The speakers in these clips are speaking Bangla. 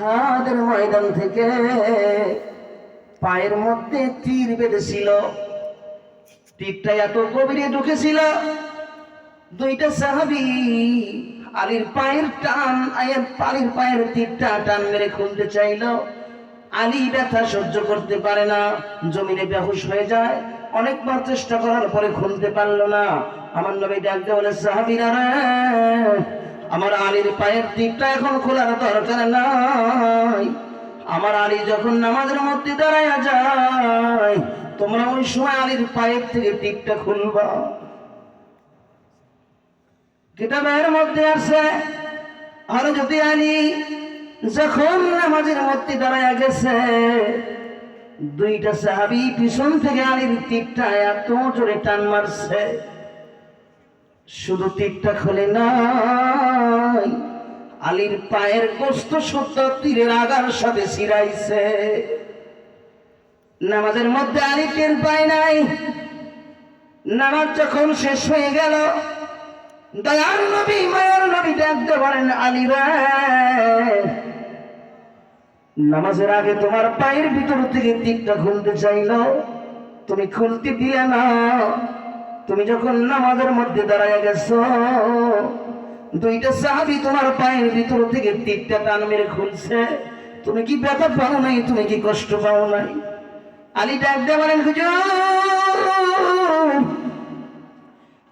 হাদের ময়দান থেকে পায়ের মধ্যে তীর বেঁধেছিল। তীরটা এত গভীরে ঢুকেছিল, দুইটা সাহাবি আলীর পায়ের টান, আয়ের আলীর পায়ের তীরটা টান মেরে খুলতে চাইলো। আলী ব্যথা সহ্য করতে পারে না, জমিনে বেহুশ হয়ে যায়। অনেকবার চেষ্টা করার পরে খুলতে পারল না। আমার নবী ডাকতে বলে, সাহাবিরা রে, আমার আলীর পায়ের তীরটা এখন খোলার দরকার নাই। আমার আলী যখন নামাজের মধ্যে দাঁড়ায় যায়, তোমরা ওই সময় আলীর পায়ের থেকে তীরটা খুলবা। কিতাবের মধ্যে আছে, আর যদি আলী যখন নামাজের মধ্যে দাঁড়ায় গেছে, দুইটা সাহাবি পিছন থেকে আলীর টিকটা এত জোরে টান মারছে, শুধু টিকটা খুলে নাই। আলীর পায়ের গোস্ত সত্য তীরের আগার সাথে ছিড়াইছে। নামাজের মধ্যে আলী টের পায় নাই। নামাজ যখন শেষ হয়ে গেল দয়ার নবী, মায়ার নবী ডাকতে পারেন আলী নামাজের আগে তোমার পায়ের ভিতর থেকে দিকটা খুলতে চাইলো। তুমি খুলতে দিলে না তুমি যখন নামাজের মধ্যে দাঁড়ায় গেছো দুইটা সাহাবি তোমার পায়ের ভিতর থেকে তিনটা টান মেরে খুলছে। তুমি কি ব্যথা পাও নাই? তুমি কি কষ্ট পাও নাই? আলী ডাকতে পারেন হুজুর,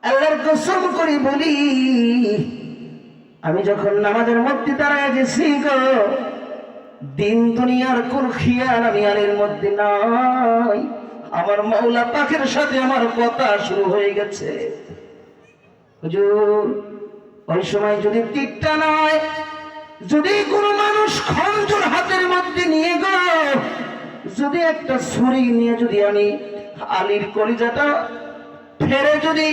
আল্লাহর কসম করে বলি, আমি যখন নামাজের মধ্যে দাঁড়ায় গেছি গো, দিন দুনিয়ার কোন খেয়াল আমি আলের মধ্যে নাই। আমার মৌলা পাখের সাথে আমার কথা শুরু হয়ে গেছে। হুজুর ওই সময় যদি তীরটা নয় যদি কোনো মানুষ খঞ্জর হাতের মধ্যে নিয়ে গো, যদি একটা ছুরি নিয়ে যদি আমি আলীর কলিজাটা ফেরে যদি,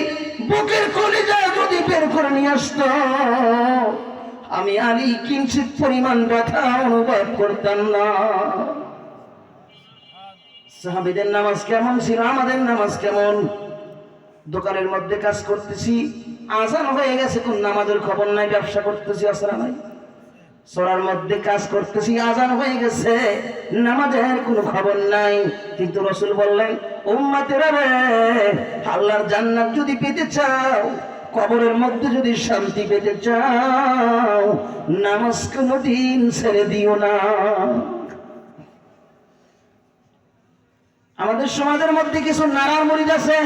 বুকের কলিজা যদি বের করে নিয়ে আসতো, আমি আলী কিঞ্চিত পরিমাণ ব্যথা অনুভব করতাম না। সাহাবিদের নামাজ কেমন ছিল? আমাদের নামাজ কেমন? দোকানের মধ্যে কাজ করতেছি আজান হয়ে গেছে, কোন নামাজের খবর নাই, ব্যবসা করতেছি আসরা নাই। সরার মধ্যে কাজ করতেছি, আজান হয়ে গেছে, নামাজের কোনো খবর নাই। কিন্তু রসুল বললেন, উম্মাতেরা রে আল্লাহর জান্নাত যদি পেতে চাও, কবরের মধ্যে যদি শান্তি পেতে চাও নামাজ কোনোদিন ছেড়ে দিও না। আমাদের সমাজের মধ্যে কিছু নারার মরিদ আছে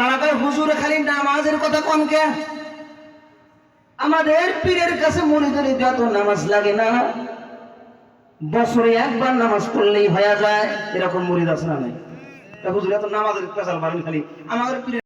তারা খালি নামাজের কথা কে? আমাদের পীরের কাছে মরিদুরি যত নামাজ লাগে না। বছরে একবার নামাজ পড়লেই হয়ে যায়, এরকম মরিদ আছে না নাই? হুজুর, এত নামাজের পেশাল বাড়ি খালি। আমাদের পীরের